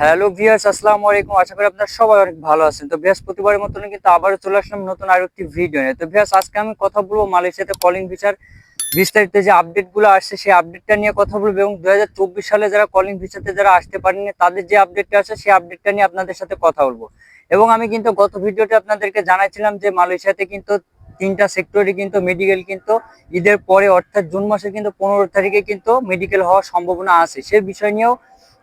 Hello viewers আসসালামু আলাইকুম। আশা করি আপনারা সবাই অনেক ভালো আছেন। তো ভিউয়ার্স প্রতিবারের মতন কিন্তু আবারও চলে আসলাম নতুন আরও একটি ভিডিও নিয়ে। তো ভিউয়ার্স আজকে আমি কথা বলব মালয়েশিয়াতে কলিং ভিসার বিস্তারিত যে আপডেটগুলো আসছে, সেই আপডেটটা নিয়ে কথা বলব এবং দুই সালে যারা কলিং ভিসাতে যারা আসতে পারেনি তাদের যে আপডেটটা আছে, সেই আপডেটটা নিয়ে আপনাদের সাথে কথা বলব। এবং আমি কিন্তু গত ভিডিওতে আপনাদেরকে জানাইছিলাম যে মালয়েশিয়াতে কিন্তু তিনটা সেক্টরে কিন্তু মেডিকেল কিন্তু ঈদের পরে, অর্থাৎ জুন মাসে কিন্তু পনেরো তারিখে কিন্তু মেডিকেল হওয়ার সম্ভাবনা আছে। সে বিষয় নিয়েও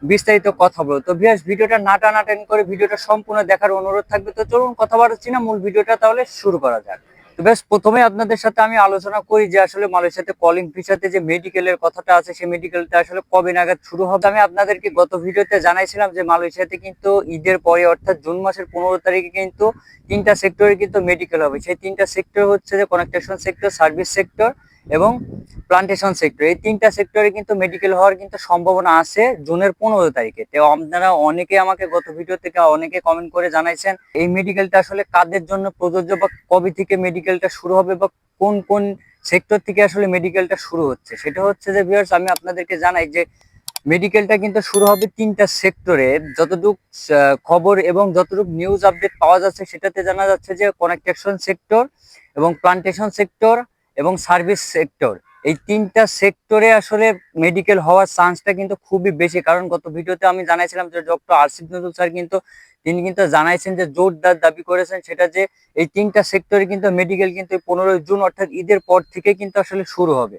বিস্তারিত কথা বলব। তো ভিয়াস ভিডিওটা না টানাটানি করে ভিডিওটা সম্পূর্ণ দেখার অনুরোধ থাকবে। তো চলুন কথা বাড়াচ্ছি না, মূল ভিডিওটা তাহলে শুরু করা যাক। তো বেশ প্রথমে আপনাদের সাথে আমি আলোচনা করি যে আসলে মালয়েশিয়াতে কলিং ভিসাতে যে মেডিকেলের কথাটা আছে, সেই মেডিকেলটা আসলে কবে নাগাদ শুরু হবে? আমি আপনাদেরকে গত ভিডিওতে জানাইছিলাম যে মালয়েশিয়াতে কিন্তু ঈদের পরে, অর্থাৎ জুন মাসের পনেরো তারিখে কিন্তু তিনটা সেক্টরে কিন্তু মেডিকেল হবে। সেই তিনটা সেক্টর হচ্ছে যে কনেকটেশন সেক্টর সার্ভিস সেক্টর এবং প্লান্টেশন সেক্টর এই তিনটা সেক্টরে কিন্তু মেডিকেল হওয়ার কিন্তু সম্ভাবনা আছে জুনের পনেরো তারিখে। তো আপনারা অনেকে আমাকে গত ভিডিও থেকে অনেকে কমেন্ট করে জানাইছেন, এই মেডিকেলটা আসলে কাদের জন্য প্রযোজ্য বা কবে থেকে মেডিকেলটা শুরু হবে বা কোন কোন সেক্টর থেকে আসলে মেডিকেলটা শুরু হচ্ছে? সেটা হচ্ছে যে ভিউয়ার্স আমি আপনাদেরকে জানাই যে মেডিকেলটা কিন্তু শুরু হবে তিনটা সেক্টরে যতটুক খবর এবং যতটুক নিউজ আপডেট পাওয়া যাচ্ছে, সেটাতে জানা যাচ্ছে যে কনেকটেশন সেক্টর এবং প্লান্টেশন সেক্টর এবং সার্ভিস সেক্টর। এই তিনটা সেক্টরে আসলে মেডিকেল হওয়ার চান্সটা কিন্তু খুবই বেশি। কারণ গত ভিডিওতে আমি জানাইছিলাম যে ডক্টর আরসিদ নজরুল স্যার কিন্তু, তিনি কিন্তু জানাইছেন যে জোরদার দাবি করেছেন সেটা যে এই তিনটা সেক্টরে কিন্তু মেডিকেল কিন্তু পনেরোই জুন অর্থাৎ ঈদের পর থেকে কিন্তু আসলে শুরু হবে।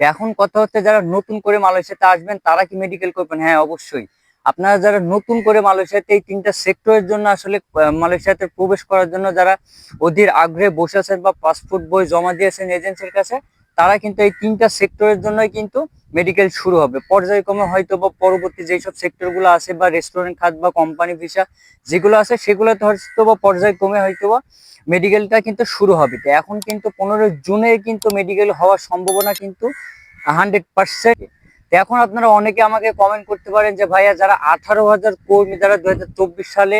এখন কথা হচ্ছে যারা নতুন করে মালয়েশিয়াতে আসবেন, তারা কি মেডিকেল করবেন? হ্যাঁ অবশ্যই। আপনারা যারা নতুন করে মালয়েশিয়াতে এই তিনটা সেক্টরের জন্য আসলে মালয়েশিয়াতে প্রবেশ করার জন্য যারা অধীর আগ্রহে বসে আছেন বা পাসপোর্ট বই জমা দিয়েছেন এজেন্সির কাছে, তারা কিন্তু এই তিনটা সেক্টরের জন্যই কিন্তু মেডিকেল শুরু হবে। পর্যায়ক্রমে হয়তো বা পরবর্তী যেসব সেক্টরগুলো আছে বা রেস্টুরেন্ট খাত বা কোম্পানি ভিসা যেগুলো আছে, সেগুলোতে হয়তো বা পর্যায়ক্রমে হয়তো বা মেডিকেলটা কিন্তু শুরু হবে। তো এখন কিন্তু পনেরো জুনে কিন্তু মেডিকেল হওয়ার সম্ভাবনা কিন্তু হান্ড্রেড পার্সেন্ট এখন আপনারা অনেকে আমাকে কমেন্ট করতে পারেন যে, ভাইয়া, যারা আঠারো হাজার কর্মী, যারা দুই হাজার চব্বিশ সালে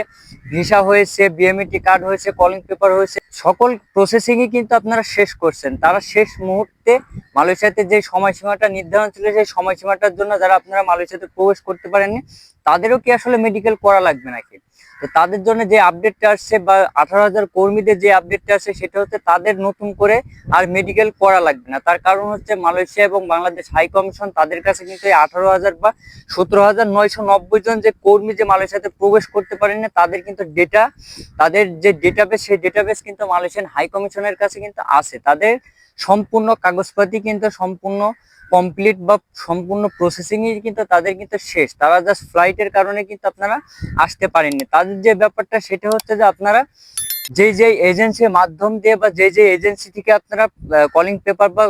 ভিসা হয়েছে বিএমইটি কার্ড হয়েছে কলিং পেপার হয়েছে, সকল প্রসেসিংই কিন্তু আপনারা শেষ করছেন। তারা শেষ মুহূর্তে মালয়েশিয়াতে যে সময়সীমাটা নির্ধারণ ছিল, সেই সময়সীমাটার জন্য যারা আপনারা মালয়েশিয়াতে প্রবেশ করতে পারেননি তাদেরও কি আসলে মেডিকেল করা লাগবে নাকি? তো তাদের জন্য যে আপডেটটা আসছে বা আঠারো হাজার কর্মীদের যে আপডেটটা আসছে, সেটা হচ্ছে তাদের নতুন করে আর মেডিকেল করা লাগবে না। তার কারণ হচ্ছে মালয়েশিয়া এবং বাংলাদেশ হাই কমিশন তাদের কাছে কিন্তু এই আঠারো হাজার বা সতেরো হাজার নয়শো নব্বই জন যে কর্মী যে মালয়েশিয়াতে প্রবেশ করতে পারেনি, তাদের কিন্তু ডেটা তাদের যে ডেটাবেস সেই ডেটাবেস কিন্তু মালয়েশিয়ান হাই কমিশনের কাছে কিন্তু আছে। তাদের সম্পূর্ণ কাগজপাতি কিন্তু সম্পূর্ণ কমপ্লিট বা সম্পূর্ণ প্রসেসিংই কিন্তু তাদের কিন্তু শেষ। তারা জাস্ট ফ্লাইটের কারণে কিন্তু আপনারা আসতে পারেননি। তাদের যে ব্যাপারটা, সেটা হচ্ছে যে আপনারা যে যে এজেন্সির মাধ্যম দিয়ে বা যে যে এজেন্সি থেকে আপনারা কলিং পেপার বা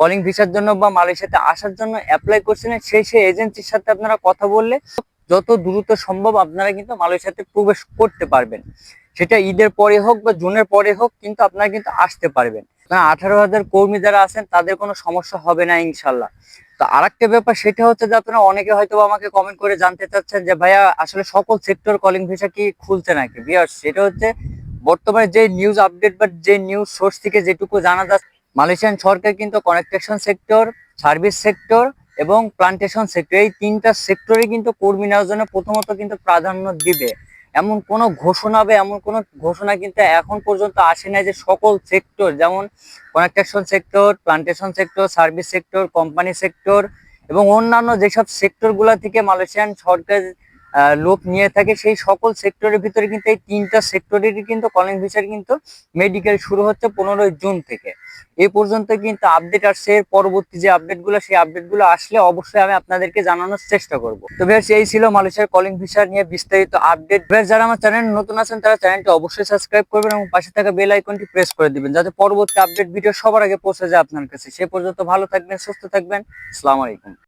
কলিং ভিসার জন্য বা মালয়েশিয়াতে আসার জন্য অ্যাপ্লাই করছিলেন, সেই সেই এজেন্সির সাথে আপনারা কথা বললে যত দ্রুত সম্ভব আপনারা কিন্তু মালয়েশিয়াতে প্রবেশ করতে পারবেন। সেটা ঈদের পরে হোক বা জুনের পরে হোক কিন্তু আপনারা কিন্তু আসতে পারবেন। আঠারো হাজার কর্মী যারা আছেন, তাদের কোনো সমস্যা হবে না, ইনশাল্লাহ। তো আরেকটা ব্যাপার, সেটা হচ্ছে যে আপনারা অনেকে হয়তো আমাকে কমেন্ট করে জানতে চাচ্ছেন যে, ভাইয়া, আসলে সকল সেক্টর কলিং ভিসা কি খুলছে নাকি? বিয়ার সেটা হচ্ছে, বর্তমানে যে নিউজ আপডেট বা যে নিউজ সোর্স থেকে যেটুকু জানা যাচ্ছে মালয়েশিয়ান সরকার কিন্তু কনেকটেশন সেক্টর সার্ভিস সেক্টর এবং প্লান্টেশন সেক্টর এই তিনটা সেক্টরে কিন্তু কর্মী নেওয়ার জন্য প্রথমত কিন্তু প্রাধান্য দিবে। এমন কোনো ঘোষণা বা এমন কোনো ঘোষণা কিন্তু এখন পর্যন্ত আসে নাই যে সকল সেক্টর যেমন construction sector plantation sector service sector company sector এবং অন্যান্য যেসব সেক্টরগুলা থেকে মালয়েশিয়ান সরকার লোক নিয়ে থাকে, সেই সকল সেক্টরের ভিতরে কিন্তু এই তিনটা সেক্টরেরই কিন্তু কলিং ভিসার কিন্তু মেডিকেল শুরু হচ্ছে পনেরোই জুন থেকে। এ পর্যন্ত কিন্তু আপডেট আসছে, এর পরবর্তী যে আপডেটগুলো সেই আপডেটগুলো আসলে অবশ্যই আমি আপনাদেরকে জানানোর চেষ্টা করব। তো বেশ, এই ছিল মালয়েশিয়ার কলিং ভিসা নিয়ে বিস্তারিত আপডেট বেশ, যারা আমার চ্যানেল নতুন আছেন, তারা চ্যানেলটি অবশ্যই সাবস্ক্রাইব করবেন এবং পাশে থাকা বেল আইকনটি প্রেস করে দিবেন, যাতে পরবর্তী আপডেট ভিডিও সবার আগে পৌঁছে যায় আপনার কাছে। সে পর্যন্ত ভালো থাকবেন, সুস্থ থাকবেন। আসসালামু আলাইকুম।